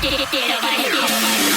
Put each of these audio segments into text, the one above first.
て選ばれて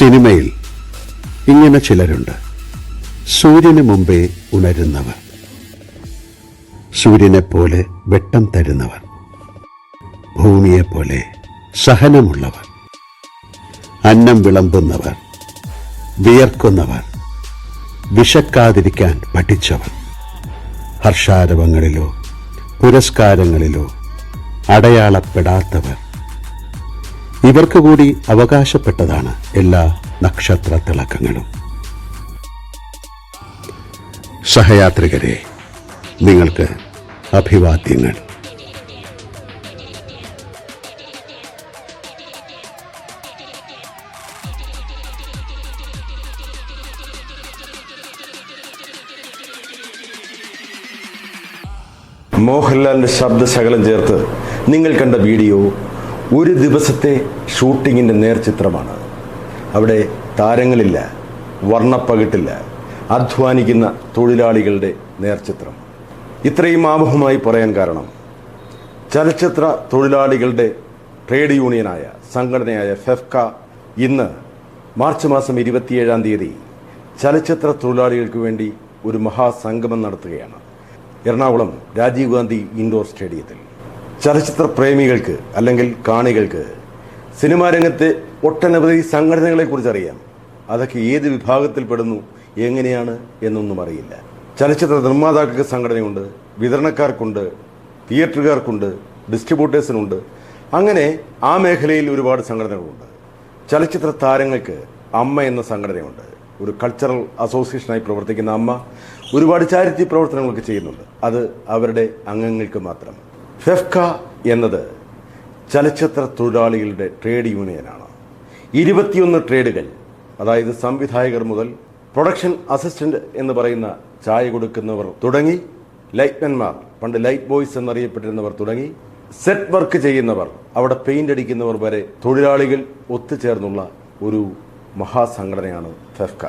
സിനിമയിൽ ഇങ്ങനെ ചിലരുണ്ട്. സൂര്യന് മുമ്പേ ഉണരുന്നവർ. സൂര്യനെപ്പോലെ വെട്ടം തരുന്നവർ. ഭൂമിയെപ്പോലെ സഹനമുള്ളവർ. അന്നം വിളമ്പുന്നവർ. വിയർക്കുന്നവർ. വിശക്കാതിരിക്കാൻ പഠിച്ചവർ. ഹർഷാരവങ്ങളിലോ പുരസ്കാരങ്ങളിലോ അടയാളപ്പെടാത്തവർ. ഇവർക്ക് കൂടി അവകാശപ്പെട്ടതാണ് എല്ലാ നക്ഷത്ര തിളക്കങ്ങളും സഹയാത്രികരെ നിങ്ങൾക്ക് അഭിവാദ്യങ്ങൾ. മോഹൻലാലിന്റെ ശബ്ദശകലം ചേർത്ത് നിങ്ങൾ കണ്ട വീഡിയോ ഒരു ദിവസത്തെ ഷൂട്ടിങ്ങിന്റെ നേർചിത്രമാണ്. അവിടെ താരങ്ങളില്ല വർണപ്പകിട്ടില്ല അധ്വാനിക്കുന്ന തൊഴിലാളികളുടെ നേർചിത്രം. ഇത്രയും ആമുഖമായി പറയാൻ കാരണം ചലച്ചിത്ര തൊഴിലാളികളുടെ ട്രേഡ് യൂണിയനായ സംഘടനയായ ഫെഫ്ക ഇന്ന് മാർച്ച് മാസം ഇരുപത്തിയേഴാം തീയതി ചലച്ചിത്ര തൊഴിലാളികൾക്ക് വേണ്ടി ഒരു മഹാസംഗമം നടത്തുകയാണ്. എറണാകുളം രാജീവ് ഗാന്ധി ഇൻഡോർ സ്റ്റേഡിയത്തിൽ. ചലച്ചിത്ര പ്രേമികൾക്ക് അല്ലെങ്കിൽ കാണികൾക്ക് സിനിമാ രംഗത്തെ ഒട്ടനവധി സംഘടനകളെക്കുറിച്ച് അറിയാം. അതൊക്കെ ഏത് വിഭാഗത്തിൽപ്പെടുന്നു എങ്ങനെയാണ് എന്നൊന്നും അറിയില്ല. ചലച്ചിത്ര നിർമ്മാതാക്കൾക്ക് സംഘടനയുണ്ട് വിതരണക്കാർക്കുണ്ട് തിയേറ്ററുകാർക്കുണ്ട് ഡിസ്ട്രിബ്യൂട്ടേഴ്സിനുണ്ട്. അങ്ങനെ ആ മേഖലയിൽ ഒരുപാട് സംഘടനകളുണ്ട്. ചലച്ചിത്ര താരങ്ങൾക്ക് അമ്മ എന്ന സംഘടനയുണ്ട്. ഒരു കൾച്ചറൽ അസോസിയേഷനായി പ്രവർത്തിക്കുന്ന അമ്മ ഒരുപാട് ചാരിറ്റി പ്രവർത്തനങ്ങളൊക്കെ ചെയ്യുന്നുണ്ട്. അത് അവരുടെ അംഗങ്ങൾക്ക് മാത്രം. ഫെഫ്ക എന്നത് ചലച്ചിത്ര തൊഴിലാളികളുടെ ട്രേഡ് യൂണിയനാണ്. ഇരുപത്തിയൊന്ന് ട്രേഡുകൾ അതായത് സംവിധായകർ മുതൽ പ്രൊഡക്ഷൻ അസിസ്റ്റന്റ് എന്ന് പറയുന്ന ചായ കൊടുക്കുന്നവർ തുടങ്ങി ലൈറ്റ്മെന്മാർ പണ്ട് ലൈറ്റ് ബോയ്സ് എന്നറിയപ്പെട്ടിരുന്നവർ തുടങ്ങി സെറ്റ് വർക്ക് ചെയ്യുന്നവർ അവിടെ പെയിന്റ് അടിക്കുന്നവർ വരെ തൊഴിലാളികൾ ഒത്തുചേർന്നുള്ള ഒരു മഹാസംഘടനയാണ് ഫെഫ്ക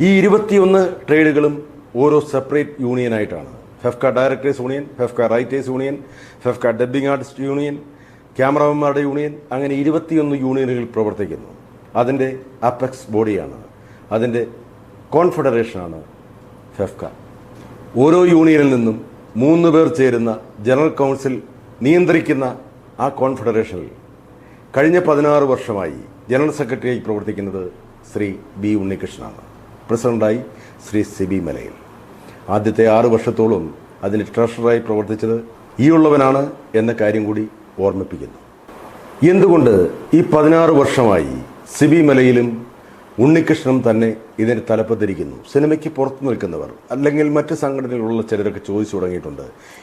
ഈ ഇരുപത്തിയൊന്ന് ട്രേഡുകളും ഓരോ separate യൂണിയനായിട്ടാണ് FEFKA directors union FEFKA writers union FEFKA dubbing artist union ക്യാമറമാൻമാരുടെ union അങ്ങനെ ഇരുപത്തിയൊന്ന് യൂണിയനുകൾ പ്രവർത്തിക്കുന്നു. അതിന്റെ അപ്പെക്സ് ബോഡിയാണ് അതിന്റെ കോൺഫെഡറേഷനാണ് ഫെഫ്ക ഓരോ യൂണിയനിൽ നിന്നും മൂന്ന് പേർ ചേരുന്ന ജനറൽ കൗൺസിൽ നിയന്ത്രിക്കുന്ന ആ കോൺഫെഡറേഷനിൽ കഴിഞ്ഞ പതിനാറ് വർഷമായി ജനറൽ സെക്രട്ടറിയായി പ്രവർത്തിക്കുന്നത് ശ്രീ ബി ഉണ്ണികൃഷ്ണനാണ്. പ്രസിഡന്റായി ശ്രീ സി ബി മലയിൽ. ആദ്യത്തെ ആറ് വർഷത്തോളം അതിൽ ട്രഷറായി പ്രവർത്തിച്ചത് ഈ ഉള്ളവനാണ് എന്ന കാര്യം കൂടി ഓർമ്മിപ്പിക്കുന്നു. എന്തുകൊണ്ട് ഈ പതിനാറ് വർഷമായി സിബി മലയിലും ഉണ്ണികൃഷ്ണനും തന്നെ ഇതിന് തലപ്പത്തിരിക്കുന്നു? സിനിമയ്ക്ക് പുറത്തു നിൽക്കുന്നവർ അല്ലെങ്കിൽ മറ്റ് സംഘടനകളിലുള്ള ചിലരൊക്കെ ചോദിച്ചു തുടങ്ങിയിട്ടുണ്ട്.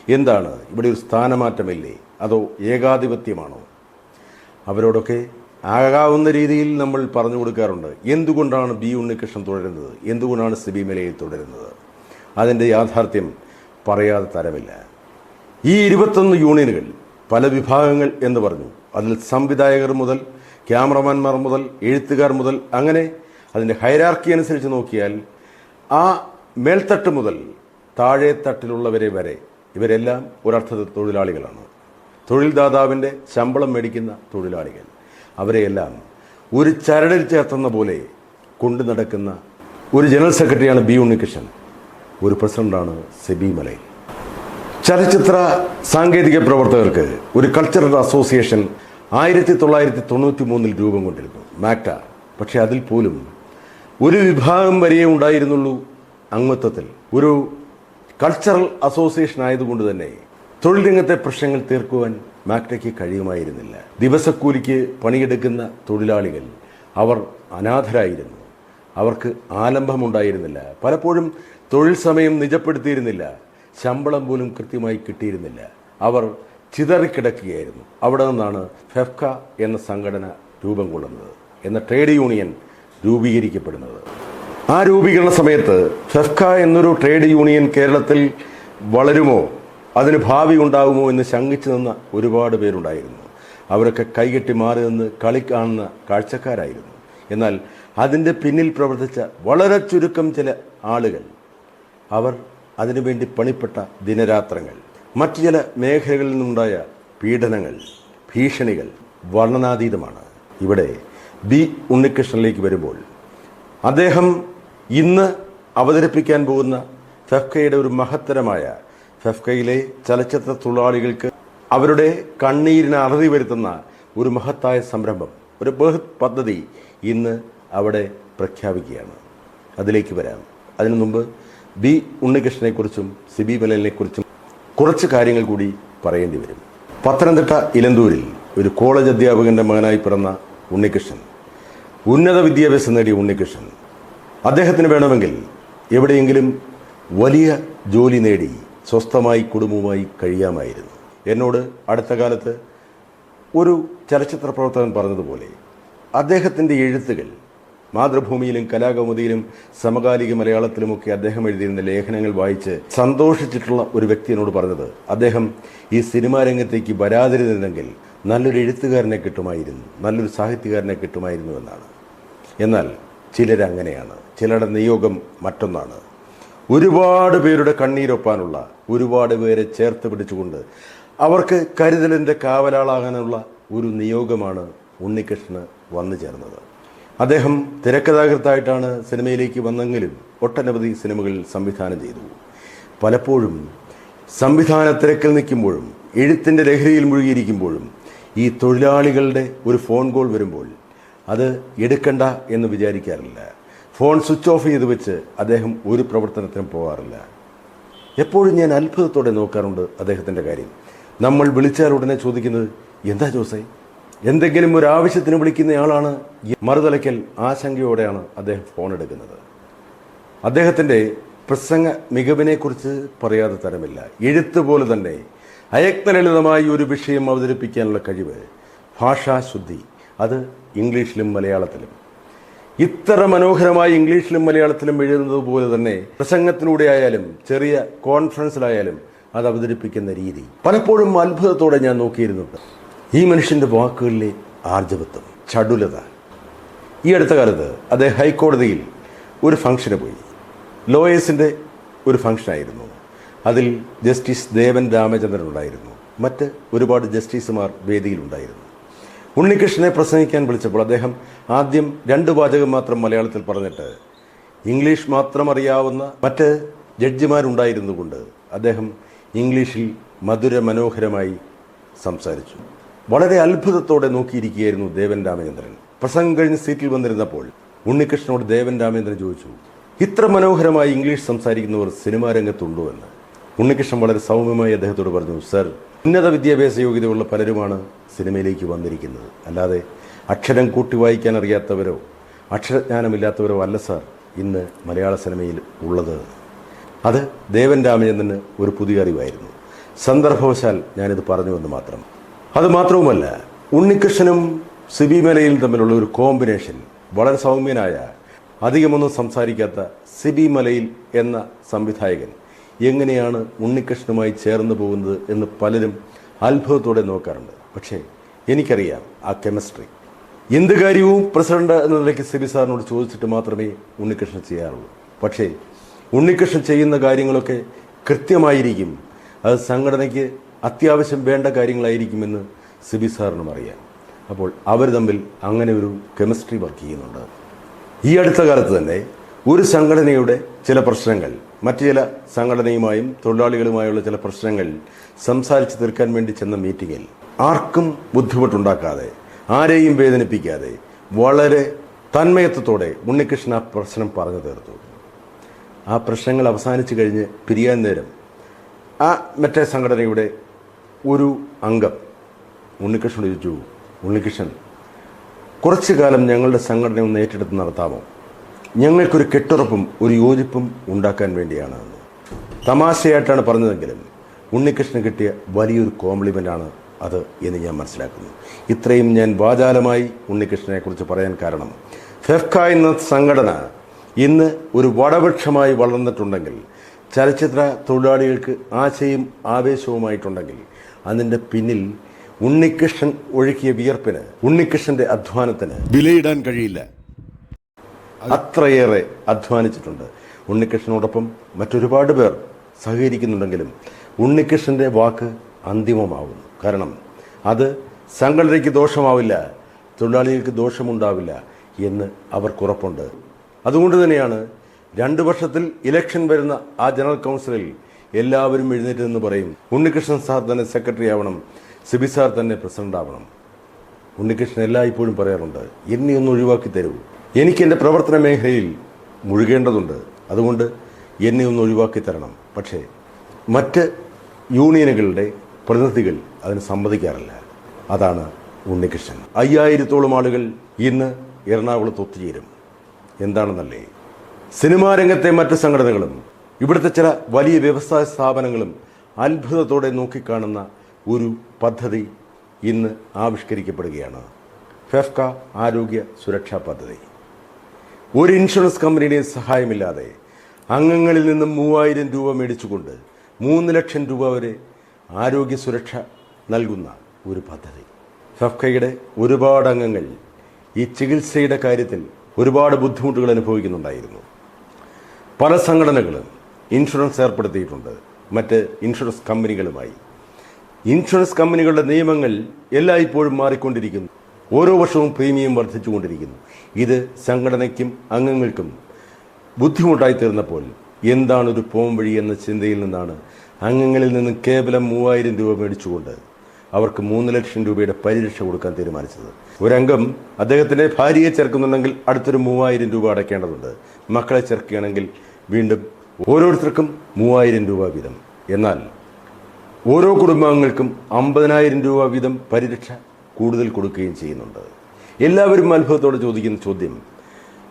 എന്താണ് ഇവിടെ ഒരു സ്ഥാനമാറ്റമില്ലേ? അതോ ഏകാധിപത്യമാണോ? അവരോടൊക്കെ ആകാവുന്ന രീതിയിൽ നമ്മൾ പറഞ്ഞു കൊടുക്കാറുണ്ട്. എന്തുകൊണ്ടാണ് ബി ഉണ്ണികൃഷ്ണൻ തുടരുന്നത്? എന്തുകൊണ്ടാണ് സിബി മലയിൽ തുടരുന്നത്? അതിന്റെ യാഥാർത്ഥ്യം പറയാതെ തരമില്ല. ഈ ഇരുപത്തൊന്ന് യൂണിയനുകൾ പല വിഭാഗങ്ങൾ എന്ന് പറഞ്ഞു. അതിൽ സംവിധായകർ മുതൽ ക്യാമറമാൻമാർ മുതൽ എഴുത്തുകാർ മുതൽ അങ്ങനെ അതിന്റെ ഹൈരാർക്കി അനുസരിച്ച് നോക്കിയാൽ ആ മേൽത്തട്ട് മുതൽ താഴെ തട്ടിലുള്ളവരെ വരെ ഇവരെല്ലാം ഒരർത്ഥത്തിൽ തൊഴിലാളികളാണ്. തൊഴിൽദാതാവിന്റെ ശമ്പളം മേടിക്കുന്ന തൊഴിലാളികൾ. അവരെയെല്ലാം ഒരു ചരടിൽ ചേർത്തുന്ന പോലെ കൊണ്ടു നടക്കുന്ന ഒരു ജനറൽ സെക്രട്ടറിയാണ് ബി ഉണ്ണികൃഷ്ണൻ. ഒരു പ്രസിഡന്റാണ് സെബി മലൈ. ചലച്ചിത്ര സാങ്കേതിക പ്രവർത്തകർക്ക് ഒരു കൾച്ചറൽ അസോസിയേഷൻ ആയിരത്തി തൊള്ളായിരത്തി തൊണ്ണൂറ്റി മൂന്നിൽ രൂപം കൊണ്ടിരുന്നു മാക്ട. പക്ഷെ അതിൽ പോലും ഒരു വിഭാഗം വരെയേ ഉണ്ടായിരുന്നുള്ളൂ അംഗത്വത്തിൽ. ഒരു കൾച്ചറൽ അസോസിയേഷൻ ആയതുകൊണ്ട് തന്നെ തൊഴിൽ രംഗത്തെ പ്രശ്നങ്ങൾ തീർക്കുവാൻ മാക്ടയ്ക്ക് കഴിയുമായിരുന്നില്ല. ദിവസക്കൂലിക്ക് പണിയെടുക്കുന്ന തൊഴിലാളികൾ അവർ അനാഥരായിരുന്നു. അവർക്ക് ആലംബമുണ്ടായിരുന്നില്ല. പലപ്പോഴും തൊഴിൽ സമയം നിജപ്പെടുത്തിയിരുന്നില്ല. ശമ്പളം പോലും കൃത്യമായി കിട്ടിയിരുന്നില്ല. അവർ ചിതറിക്കിടക്കുകയായിരുന്നു. അവിടെ നിന്നാണ് ഫെഫ്ക എന്ന സംഘടന രൂപം കൊള്ളുന്നത് എന്ന ട്രേഡ് യൂണിയൻ രൂപീകരിക്കപ്പെടുന്നത്. ആ രൂപീകരണ സമയത്ത് ഫെഫ്ക എന്നൊരു ട്രേഡ് യൂണിയൻ കേരളത്തിൽ വളരുമോ? അതിന് ഭാവി ഉണ്ടാകുമോ എന്ന് ശങ്കിച്ചു നിന്ന ഒരുപാട് പേരുണ്ടായിരുന്നു. അവരൊക്കെ കൈകെട്ടി മാറി നിന്ന് കളി കാണുന്ന കാഴ്ചക്കാരായിരുന്നു. എന്നാൽ അതിന്റെ പിന്നിൽ പ്രവർത്തിച്ച വളരെ ചുരുക്കം ചില ആളുകൾ അവർ അതിനുവേണ്ടി പണിപ്പെട്ട ദിനരാത്രങ്ങൾ മറ്റു ചില മേഖലകളിൽ നിന്നുണ്ടായ പീഡനങ്ങൾ ഭീഷണികൾ വർണനാതീതമാണ്. ഇവിടെ ബി ഉണ്ണികൃഷ്ണനിലേക്ക് വരുമ്പോൾ അദ്ദേഹം ഇന്ന് അവതരിപ്പിക്കാൻ പോകുന്ന ഫെഫ്കയുടെ ഒരു മഹത്തരമായ ഫെഫ്കയിലെ ചലച്ചിത്ര തൊഴിലാളികൾക്ക് അവരുടെ കണ്ണീരിന് അറുതി വരുത്തുന്ന ഒരു മഹത്തായ സംരംഭം ഒരു ബൃഹത് പദ്ധതി ഇന്ന് അവിടെ പ്രഖ്യാപിക്കുകയാണ്. അതിലേക്ക് വരാം. അതിനു മുമ്പ് ബി ഉണ്ണികൃഷ്ണനെക്കുറിച്ചും സിബി മലലിനെക്കുറിച്ചും കുറച്ച് കാര്യങ്ങൾ കൂടി പറയേണ്ടി വരും. പത്തനംതിട്ട ഇലന്തൂരിൽ ഒരു കോളേജ് അധ്യാപകന്റെ മകനായി പിറന്ന ഉണ്ണികൃഷ്ണൻ ഉന്നത വിദ്യാഭ്യാസം നേടിയ ഉണ്ണികൃഷ്ണൻ അദ്ദേഹത്തിന് വേണമെങ്കിൽ എവിടെയെങ്കിലും വലിയ ജോലി നേടി സ്വസ്ഥമായി കുടുംബവുമായി കഴിയാമായിരുന്നു. എന്നോട് അടുത്ത കാലത്ത് ഒരു ചലച്ചിത്ര പ്രവർത്തകൻ പറഞ്ഞതുപോലെ അദ്ദേഹത്തിന്റെ എഴുത്തുകൾ മാതൃഭൂമിയിലും കലാകൗമുദിയിലും സമകാലിക മലയാളത്തിലുമൊക്കെ അദ്ദേഹം എഴുതിയിരുന്ന ലേഖനങ്ങൾ വായിച്ച് സന്തോഷിച്ചിട്ടുള്ള ഒരു വ്യക്തി എന്നോട് പറഞ്ഞത്. അദ്ദേഹം ഈ സിനിമാ രംഗത്തേക്ക് വരാതിരുന്നെങ്കിൽ നല്ലൊരു എഴുത്തുകാരനെ കിട്ടുമായിരുന്നു നല്ലൊരു സാഹിത്യകാരനെ കിട്ടുമായിരുന്നു എന്നാണ്. എന്നാൽ ചിലരങ്ങനെയാണ് ചിലരുടെ നിയോഗം മറ്റൊന്നാണ്. ഒരുപാട് പേരുടെ കണ്ണീരൊപ്പാനുള്ള ഒരുപാട് പേരെ ചേർത്ത് പിടിച്ചുകൊണ്ട് അവർക്ക് കരുതലിന്റെ കാവലാളാകാനുള്ള ഒരു നിയോഗമാണ് ഉണ്ണികൃഷ്ണന് വന്നു ചേർന്നത്. അദ്ദേഹം തിരക്കഥാകൃത്തായിട്ടാണ് സിനിമയിലേക്ക് വന്നെങ്കിലും ഒട്ടനവധി സിനിമകൾ സംവിധാനം ചെയ്തു. പലപ്പോഴും സംവിധാന തിരക്കിൽ നിൽക്കുമ്പോഴും എഴുത്തിന്റെ ലഹരിയിൽ മുഴുകിയിരിക്കുമ്പോഴും ഈ തൊഴിലാളികളുടെ ഒരു ഫോൺ കോൾ വരുമ്പോൾ അത് എടുക്കണ്ട എന്ന് വിചാരിക്കാറില്ല. ഫോൺ സ്വിച്ച് ഓഫ് ചെയ്ത് വെച്ച് അദ്ദേഹം ഒരു പ്രവർത്തനത്തിനും പോകാറില്ല. എപ്പോഴും ഞാൻ അത്ഭുതത്തോടെ നോക്കാറുണ്ട് അദ്ദേഹത്തിന്റെ കാര്യം. നമ്മൾ വിളിച്ചാൽ ഉടനെ ചോദിക്കുന്നത് എന്താ ജോസേ? എന്തെങ്കിലും ഒരു ആവശ്യത്തിന് വിളിക്കുന്നയാളാണ് മറുതലയ്ക്കൽ ആശങ്കയോടെയാണ് അദ്ദേഹം ഫോൺ എടുക്കുന്നത്. അദ്ദേഹത്തിന്റെ പ്രസംഗ മികവിനെക്കുറിച്ച് പറയാതെ തരമില്ല. എഴുത്ത് പോലെ തന്നെ അയക്തലളിതമായി ഒരു വിഷയം അവതരിപ്പിക്കാനുള്ള കഴിവ് ഭാഷാശുദ്ധി അത് ഇംഗ്ലീഷിലും മലയാളത്തിലും. ഇത്ര മനോഹരമായി ഇംഗ്ലീഷിലും മലയാളത്തിലും എഴുതുന്നത് പോലെ തന്നെ പ്രസംഗത്തിലൂടെ ആയാലും ചെറിയ കോൺഫറൻസിലായാലും അത് അവതരിപ്പിക്കുന്ന രീതി പലപ്പോഴും അത്ഭുതത്തോടെ ഞാൻ നോക്കിയിരുന്നുണ്ട്. ഈ മനുഷ്യന്റെ വാക്കുകളിലെ ആർജവത്വം ചടുലത. ഈ അടുത്ത കാലത്ത് അദ്ദേഹം ഹൈക്കോടതിയിൽ ഒരു ഫംഗ്ഷന് പോയി. ലോയേഴ്സിന്റെ ഒരു ഫംഗ്ഷനായിരുന്നു. അതിൽ ജസ്റ്റിസ് ദേവൻ രാമചന്ദ്രൻ ഉണ്ടായിരുന്നു. മറ്റ് ഒരുപാട് ജസ്റ്റിസുമാർ വേദിയിലുണ്ടായിരുന്നു. ഉണ്ണികൃഷ്ണനെ പ്രസംഗിക്കാൻ വിളിച്ചപ്പോൾ അദ്ദേഹം ആദ്യം രണ്ട് വാചകം മാത്രം മലയാളത്തിൽ പറഞ്ഞിട്ട് ഇംഗ്ലീഷ് മാത്രം അറിയാവുന്ന മറ്റ് ജഡ്ജിമാരുണ്ടായിരുന്നു കൊണ്ട് അദ്ദേഹം ഇംഗ്ലീഷിൽ മധുര മനോഹരമായി സംസാരിച്ചു. വളരെ അത്ഭുതത്തോടെ നോക്കിയിരിക്കുകയായിരുന്നു ദേവൻ രാമചന്ദ്രൻ. പ്രസംഗം കഴിഞ്ഞ് സീറ്റിൽ വന്നിരുന്നപ്പോൾ ഉണ്ണികൃഷ്ണനോട് ദേവൻ രാമചന്ദ്രൻ ചോദിച്ചു ഇത്ര മനോഹരമായി ഇംഗ്ലീഷ് സംസാരിക്കുന്നവർ സിനിമാ രംഗത്തുണ്ടോ? എന്ന്. ഉണ്ണികൃഷ്ണൻ വളരെ സൗമ്യമായി അദ്ദേഹത്തോട് പറഞ്ഞു സർ ഉന്നത വിദ്യാഭ്യാസ യോഗ്യതയുള്ള പലരുമാണ് സിനിമയിലേക്ക് വന്നിരിക്കുന്നത്. അല്ലാതെ അക്ഷരം കൂട്ടി വായിക്കാൻ അറിയാത്തവരോ അക്ഷരജ്ഞാനമില്ലാത്തവരോ അല്ല സാർ ഇന്ന് മലയാള സിനിമയിൽ ഉള്ളത്. അത് ദേവൻ രാമചന്ദ്രന് ഒരു പുതിയ അറിവായിരുന്നു. സന്ദർഭവശാൽ ഞാനിത് പറഞ്ഞുവെന്ന് മാത്രം. അത് മാത്രവുമല്ല ഉണ്ണികൃഷ്ണനും സിബി മലയും തമ്മിലുള്ള ഒരു കോമ്പിനേഷൻ വളരെ സൗമ്യനായ അധികമൊന്നും സംസാരിക്കാത്ത സിബി മലയിൽ എന്ന സംവിധായകൻ എങ്ങനെയാണ് ഉണ്ണികൃഷ്ണനുമായി ചേർന്ന് പോകുന്നത് എന്ന് പലരും അത്ഭുതത്തോടെ നോക്കാറുണ്ട്. പക്ഷേ എനിക്കറിയാം ആ കെമിസ്ട്രി എന്ത് കാര്യവും പ്രസിഡന്റ് എന്ന നിലയ്ക്ക് സിബി സാറിനോട് ചോദിച്ചിട്ട് മാത്രമേ ഉണ്ണികൃഷ്ണൻ ചെയ്യാറുള്ളൂ. പക്ഷേ ഉണ്ണികൃഷ്ണൻ ചെയ്യുന്ന കാര്യങ്ങളൊക്കെ കൃത്യമായിരിക്കും. അത് സംഘടനയ്ക്ക് അത്യാവശ്യം വേണ്ട കാര്യങ്ങളായിരിക്കുമെന്ന് സിബി സാറിനും അറിയാം. അപ്പോൾ അവർ തമ്മിൽ അങ്ങനെ ഒരു കെമിസ്ട്രി വർക്ക് ചെയ്യുന്നുണ്ട്. ഈ അടുത്ത കാലത്ത് തന്നെ ഒരു സംഘടനയുടെ ചില പ്രശ്നങ്ങൾ മറ്റു ചില സംഘടനയുമായും തൊഴിലാളികളുമായുള്ള ചില പ്രശ്നങ്ങൾ സംസാരിച്ച് തീർക്കാൻ വേണ്ടി ചെന്ന മീറ്റിങ്ങിൽ ആർക്കും ബുദ്ധിമുട്ടുണ്ടാക്കാതെ ആരെയും വേദനിപ്പിക്കാതെ വളരെ തന്മയത്വത്തോടെ ഉണ്ണികൃഷ്ണൻ ആ പ്രശ്നം പറഞ്ഞു തീർത്തു. ആ പ്രശ്നങ്ങൾ അവസാനിച്ചു കഴിഞ്ഞ് പിരിയാൻ നേരം ആ മറ്റേ സംഘടനയുടെ ഒരു അംഗം. ഉണ്ണികൃഷ്ണൻ ചോദിച്ചു ഉണ്ണികൃഷ്ണൻ കുറച്ചു കാലം ഞങ്ങളുടെ സംഘടന ഒന്ന് ഏറ്റെടുത്ത് നടത്താമോ? ഞങ്ങൾക്കൊരു കെട്ടുറപ്പും ഒരു യോജിപ്പും ഉണ്ടാക്കാൻ വേണ്ടിയാണെന്ന് തമാശയായിട്ടാണ് പറഞ്ഞതെങ്കിലും ഉണ്ണികൃഷ്ണൻ കിട്ടിയ വലിയൊരു കോംപ്ലിമെന്റാണ് അത് എന്ന് ഞാൻ മനസ്സിലാക്കുന്നു. ഇത്രയും ഞാൻ വാചാലമായി ഉണ്ണികൃഷ്ണനെക്കുറിച്ച് പറയാൻ കാരണം ഫെഫ്ക എന്ന സംഘടന ഇന്ന് ഒരു വടവൃക്ഷമായി വളർന്നിട്ടുണ്ടെങ്കിൽ ചലച്ചിത്ര തൊഴിലാളികൾക്ക് ആശയും ആവേശവുമായിട്ടുണ്ടെങ്കിൽ അതിന്റെ പിന്നിൽ ഉണ്ണികൃഷ്ണൻ ഒഴുക്കിയ വിയർപ്പിന് ഉണ്ണികൃഷ്ണന്റെ അധ്വാനത്തിന് വിലയിടാൻ കഴിയില്ല. അത്രയേറെ അധ്വാനിച്ചിട്ടുണ്ട്. ഉണ്ണികൃഷ്ണനോടൊപ്പം മറ്റൊരുപാട് പേർ സഹകരിക്കുന്നുണ്ടെങ്കിലും ഉണ്ണികൃഷ്ണന്റെ വാക്ക് അന്തിമമാവുന്നു. കാരണം അത് സംഘടനയ്ക്ക് ദോഷമാവില്ല തൊഴിലാളികൾക്ക് ദോഷമുണ്ടാവില്ല എന്ന് അവർക്കുറപ്പുണ്ട് അതുകൊണ്ട് തന്നെയാണ് രണ്ട് വർഷത്തിൽ ഇലക്ഷൻ വരുന്ന ആ ജനറൽ കൗൺസിലിൽ എല്ലാവരും എഴുന്നേറ്റ് നിന്ന് പറയും ഉണ്ണികൃഷ്ണൻ സാർ തന്നെ സെക്രട്ടറി ആവണം സിബി സാർ തന്നെ പ്രസിഡന്റ് ആവണം. ഉണ്ണികൃഷ്ണൻ എല്ലായ്പ്പോഴും പറയാറുണ്ട് എന്നെ ഒന്ന് ഒഴിവാക്കി തരൂ. എനിക്ക് എന്റെ പ്രവർത്തന മേഖലയിൽ മുഴുകേണ്ടതുണ്ട്. അതുകൊണ്ട് എന്നെ ഒന്ന് ഒഴിവാക്കി തരണം. പക്ഷേ മറ്റ് യൂണിയനുകളുടെ പ്രതിനിധികൾ അതിന് സമ്മതിക്കാറില്ല. അതാണ് ഉണ്ണികൃഷ്ണൻ. അയ്യായിരത്തോളം ആളുകൾ ഇന്ന് എറണാകുളത്ത് ഒത്തുചേരും. എന്താണെന്നല്ലേ? സിനിമാ രംഗത്തെ മറ്റ് സംഘടനകളും ഇവിടുത്തെ ചില വലിയ വ്യവസായ സ്ഥാപനങ്ങളും അത്ഭുതത്തോടെ നോക്കിക്കാണുന്ന ഒരു പദ്ധതി ഇന്ന് ആവിഷ്കരിക്കപ്പെടുകയാണ്. ഫെഫ്ക ആരോഗ്യ സുരക്ഷാ പദ്ധതി. ഒരു ഇൻഷുറൻസ് കമ്പനിയുടെയും സഹായമില്ലാതെ അംഗങ്ങളിൽ നിന്നും മൂവായിരം രൂപ മേടിച്ചുകൊണ്ട് മൂന്ന് ലക്ഷം രൂപ വരെ ആരോഗ്യ സുരക്ഷ നൽകുന്ന ഒരു പദ്ധതി. ഫെഫ്കയുടെ ഒരുപാട് അംഗങ്ങൾ ഈ ചികിത്സയുടെ കാര്യത്തിൽ ഒരുപാട് ബുദ്ധിമുട്ടുകൾ അനുഭവിക്കുന്നുണ്ടായിരുന്നു. പല സംഘടനകളും ഇൻഷുറൻസ് ഏർപ്പെടുത്തിയിട്ടുണ്ട്. മറ്റ് ഇൻഷുറൻസ് കമ്പനികളുമായി. ഇൻഷുറൻസ് കമ്പനികളുടെ നിയമങ്ങൾ എല്ലായ്പ്പോഴും മാറിക്കൊണ്ടിരിക്കുന്നു. ഓരോ വർഷവും പ്രീമിയം വർദ്ധിച്ചുകൊണ്ടിരിക്കുന്നു. ഇത് സംഘടനയ്ക്കും അംഗങ്ങൾക്കും ബുദ്ധിമുട്ടായി തീർന്നപ്പോൾ എന്താണ് ഒരു പോം വഴി എന്ന ചിന്തയിൽ നിന്നാണ് അംഗങ്ങളിൽ നിന്ന് കേവലം മൂവായിരം രൂപ മേടിച്ചുകൊണ്ട് അവർക്ക് മൂന്ന് ലക്ഷം രൂപയുടെ പരിരക്ഷ കൊടുക്കാൻ തീരുമാനിച്ചത്. ഒരംഗം അദ്ദേഹത്തിന്റെ ഭാര്യയെ ചേർക്കുന്നുണ്ടെങ്കിൽ അടുത്തൊരു മൂവായിരം രൂപ അടയ്ക്കേണ്ടതുണ്ട്. മക്കളെ ചേർക്കുകയാണെങ്കിൽ വീണ്ടും ഓരോരുത്തർക്കും മൂവായിരം രൂപ വീതം. എന്നാൽ ഓരോ കുടുംബാംഗങ്ങൾക്കും അമ്പതിനായിരം രൂപ വീതം പരിരക്ഷ കൂടുതൽ കൊടുക്കുകയും ചെയ്യുന്നുണ്ട്. എല്ലാവരും അത്ഭുതത്തോടെ ചോദിക്കുന്ന ചോദ്യം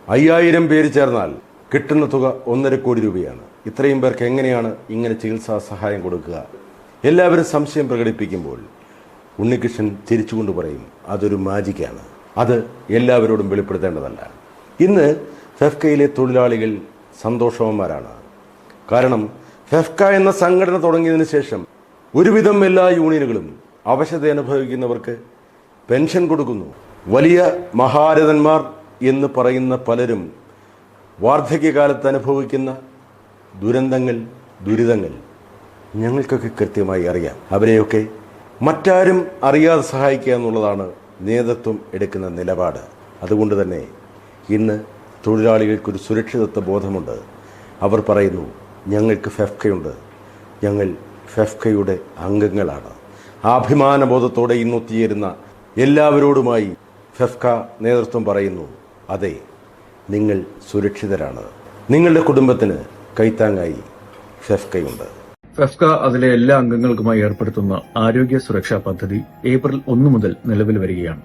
അയ്യായിരം പേര് ചേർന്നാൽ കിട്ടുന്ന തുക ഒന്നര കോടി രൂപയാണ്. ഇത്രയും പേർക്ക് എങ്ങനെയാണ് ഇങ്ങനെ ചികിത്സാ സഹായം കൊടുക്കുക? എല്ലാവരും സംശയം പ്രകടിപ്പിക്കുമ്പോൾ ഉണ്ണികൃഷ്ണൻ ചിരിച്ചുകൊണ്ട് പറയും അതൊരു മാജിക്കാണ്. അത് എല്ലാവരോടും വെളിപ്പെടുത്തേണ്ടതല്ല. ഇന്ന് ഫെഫ്കയിലെ തൊഴിലാളികൾ സന്തോഷവന്മാരാണ്. കാരണം ഫെഫ്ക എന്ന സംഘടന തുടങ്ങിയതിനു ശേഷം ഒരുവിധം എല്ലാ യൂണിയനുകളും അവശത അനുഭവിക്കുന്നവർക്ക് പെൻഷൻ കൊടുക്കുന്നു. വലിയ മഹാരഥന്മാർ എന്ന് പറയുന്ന പലരും വാർദ്ധക്യകാലത്ത് അനുഭവിക്കുന്ന ദുരന്തങ്ങൾ ദുരിതങ്ങൾ ഞങ്ങൾക്കൊക്കെ കൃത്യമായി അറിയാം. അവരെയൊക്കെ മറ്റാരും അറിയാതെ സഹായിക്കുക എന്നുള്ളതാണ് നേതൃത്വം എടുക്കുന്ന നിലപാട്. അതുകൊണ്ട് തന്നെ ഇന്ന് തൊഴിലാളികൾക്കൊരു സുരക്ഷിതത്വ ബോധമുണ്ട്. അവർ പറയുന്നു ഞങ്ങൾക്ക് ഫെഫ്കയുണ്ട്. ഞങ്ങൾ ഫെഫ്കയുടെ അംഗങ്ങളാണ്. ആഭിമാനബോധത്തോടെ അഭിമാനബോധത്തോടെ ഇന്ന് എല്ലാവരോടുമായി ഫെഫ്ക നേതൃത്വം പറയുന്നു അതെ നിങ്ങൾ സുരക്ഷിതരാണ്. നിങ്ങളുടെ കുടുംബത്തിന് കൈത്താങ്ങായി ഫെഫ്കയുണ്ട്. ഫെഫ്ക അതിലെ എല്ലാ അംഗങ്ങൾക്കുമായി ഏർപ്പെടുത്തുന്ന ആരോഗ്യ സുരക്ഷാ പദ്ധതി ഏപ്രിൽ ഒന്ന് മുതൽ നിലവിൽ വരികയാണ്.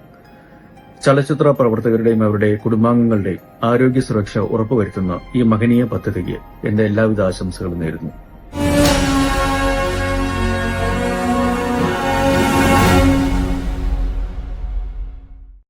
ചലച്ചിത്ര പ്രവർത്തകരുടെയും അവരുടെ കുടുംബാംഗങ്ങളുടെയും ആരോഗ്യ സുരക്ഷ ഉറപ്പുവരുത്തുന്ന ഈ മഹനീയ പദ്ധതിക്ക് എന്റെ എല്ലാവിധ ആശംസകളും നേരുന്നു